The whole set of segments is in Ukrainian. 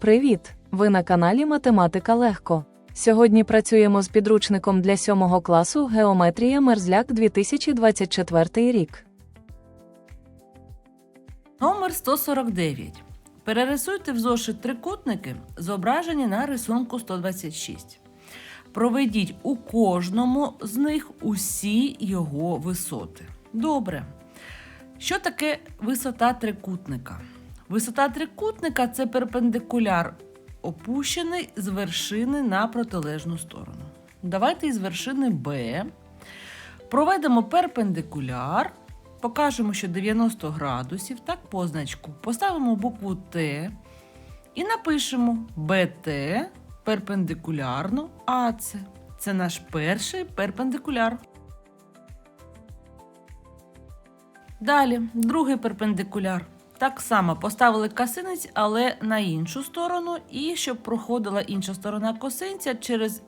Привіт! Ви на каналі Математика Легко. Сьогодні працюємо з підручником для 7 класу Геометрія Мерзляк 2024 рік. Номер 149. Перерисуйте в зошит трикутники, зображені на рисунку 126. Проведіть у кожному з них усі його висоти. Добре. Що таке висота трикутника? Висота трикутника це перпендикуляр, опущений з вершини на протилежну сторону. Давайте із вершини Б проведемо перпендикуляр, покажемо, що 90 градусів, так, позначку. Поставимо букву Т і напишемо БТ перпендикулярно АЦ. Це наш перший перпендикуляр. Далі, другий перпендикуляр. Так само поставили косинець, але на іншу сторону, і щоб проходила інша сторона косинця через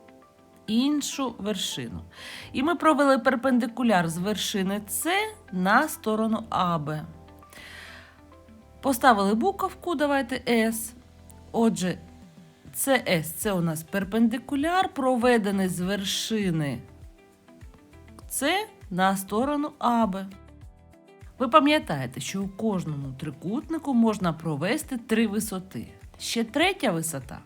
іншу вершину. І ми провели перпендикуляр з вершини С на сторону АБ. Поставили буковку, давайте С. Отже, СС це у нас перпендикуляр, проведений з вершини С на сторону АБ. Ви пам'ятаєте, що у кожному трикутнику можна провести три висоти. Ще третя висота.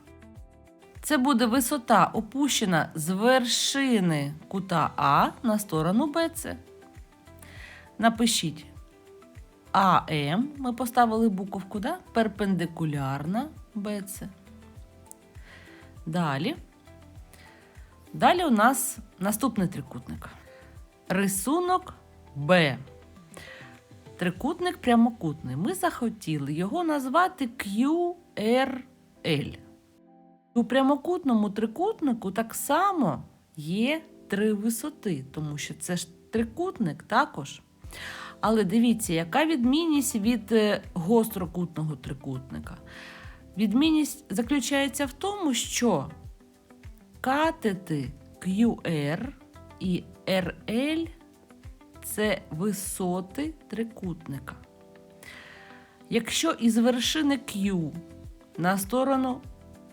Це буде висота опущена з вершини кута А на сторону БЦ. Напишіть АМ, ми поставили буковку, да? перпендикулярна БЦ. Далі. Далі у нас наступний трикутник. Рисунок Б. Трикутник прямокутний. Ми захотіли його назвати QRL. У прямокутному трикутнику так само є три висоти, тому що це ж трикутник також. Але дивіться, яка відмінність від е, гострокутного трикутника? Відмінність заключається в тому, що катети QR і RL це висоти трикутника. Якщо із вершини Q на сторону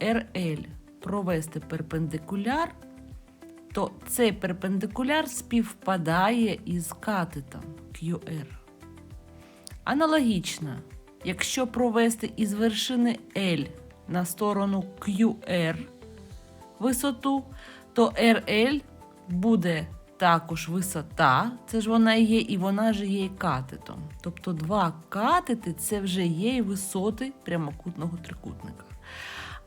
RL провести перпендикуляр, то цей перпендикуляр співпадає із катетом QR. Аналогічно, якщо провести із вершини L на сторону QR висоту, то RL буде також висота, це ж вона є, і вона ж є катетом. Тобто два катети це вже є висоти прямокутного трикутника.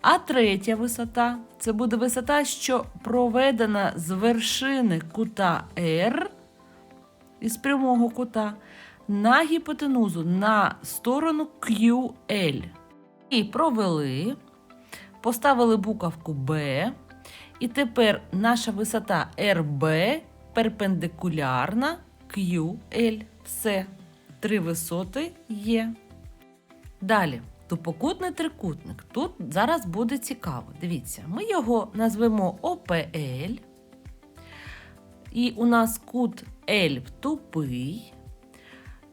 А третя висота це буде висота, що проведена з вершини кута R із прямого кута на гіпотенузу на сторону QL. І провели, поставили буковку B. І тепер наша висота RB перпендикулярна QL. Все. Три висоти є. Далі. Тупокутний трикутник. Тут зараз буде цікаво. Дивіться, ми його назвемо ОПЛ. І у нас кут L тупий.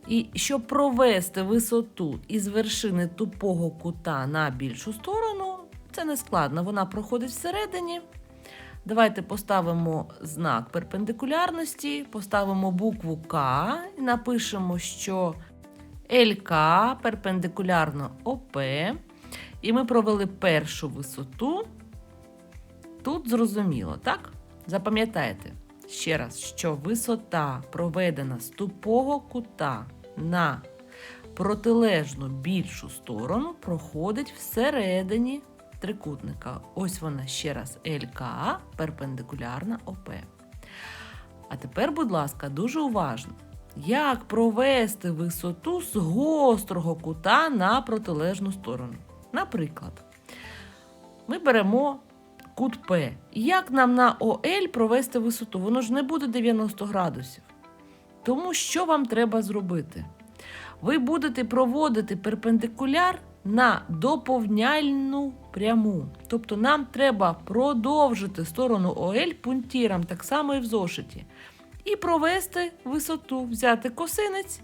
І щоб провести висоту із вершини тупого кута на більшу сторону, це не складно, вона проходить всередині. Давайте поставимо знак перпендикулярності, поставимо букву К і напишемо, що ЛК перпендикулярно ОП. І ми провели першу висоту. Тут зрозуміло, так? Запам'ятайте ще раз, що висота проведена з тупого кута на протилежну більшу сторону проходить всередині трикутника. Ось вона ще раз ЛКА перпендикулярна ОП. А тепер, будь ласка, дуже уважно. Як провести висоту з гострого кута на протилежну сторону? Наприклад, ми беремо кут П. Як нам на ОЛ провести висоту? Воно ж не буде 90 градусів. Тому що вам треба зробити? Ви будете проводити перпендикуляр на доповняльну пряму. Тобто нам треба продовжити сторону ОЛ пунктіром, так само і в зошиті. І провести висоту, взяти косинець,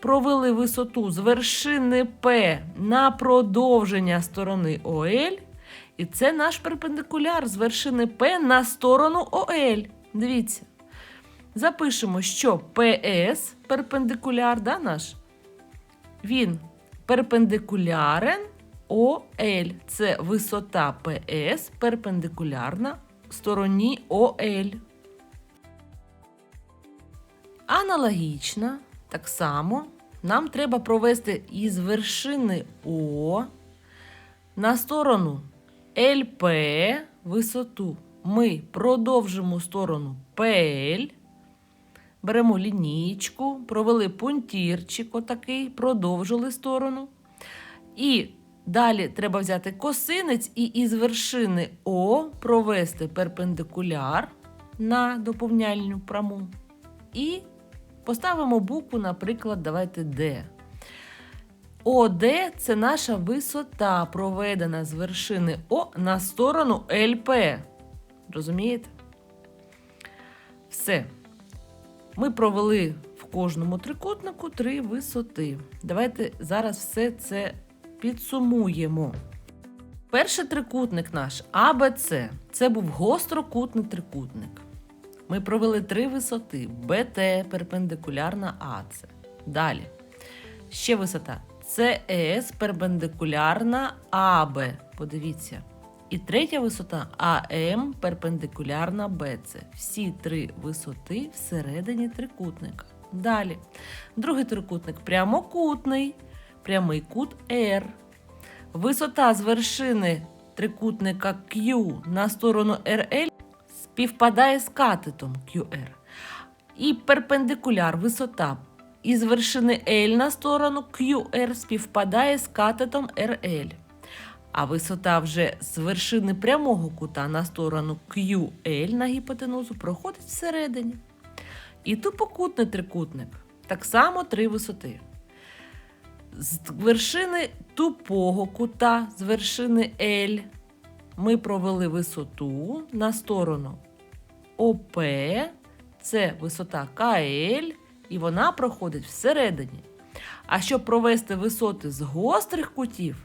провели висоту з вершини P на продовження сторони ОЛ. І це наш перпендикуляр з вершини P на сторону ОЛ. Дивіться. Запишемо, що PS перпендикуляр, да, наш? Він перпендикулярен ОЛ. Це висота PS перпендикулярна стороні ОЛ. Аналогічно, так само, нам треба провести із вершини О на сторону ЛП висоту. Ми продовжимо сторону PL, беремо лінійку, провели пунктирчик отакий, продовжили сторону. І далі треба взяти косинець і із вершини О провести перпендикуляр на доповняльну пряму. І поставимо букву, наприклад, давайте Д. ОД це наша висота, проведена з вершини О на сторону ЛП. Розумієте? Все. Ми провели в кожному трикутнику три висоти. Давайте зараз все це підсумуємо. Перший трикутник наш АБЦ. Це був гострокутний трикутник. Ми провели три висоти БТ перпендикулярна АЦ. Далі. Ще висота СС перпендикулярна АБ. Подивіться. І третя висота АМ перпендикулярна БЦ. Всі три висоти всередині трикутника. Далі. Другий трикутник прямокутний, прямий кут R. Висота з вершини трикутника Q на сторону RL співпадає з катетом QR. І перпендикуляр висота із вершини L на сторону QR співпадає з катетом RL. А висота вже з вершини прямого кута на сторону QL на гіпотенузу проходить всередині. І тупокутний трикутник так само три висоти. З вершини тупого кута, з вершини L, ми провели висоту на сторону ОП, це висота КЛ, і вона проходить всередині. А щоб провести висоти з гострих кутів,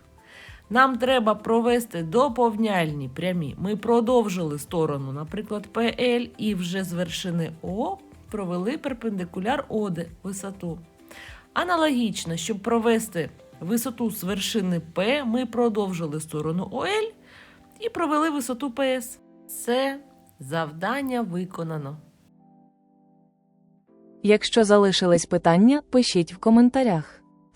нам треба провести доповняльні прямі. Ми продовжили сторону, наприклад, PL, і вже з вершини О провели перпендикуляр ОД висоту. Аналогічно, щоб провести висоту з вершини P, ми продовжили сторону ОЛ і провели висоту ПС. Це завдання виконано. Якщо залишились питання, пишіть в коментарях.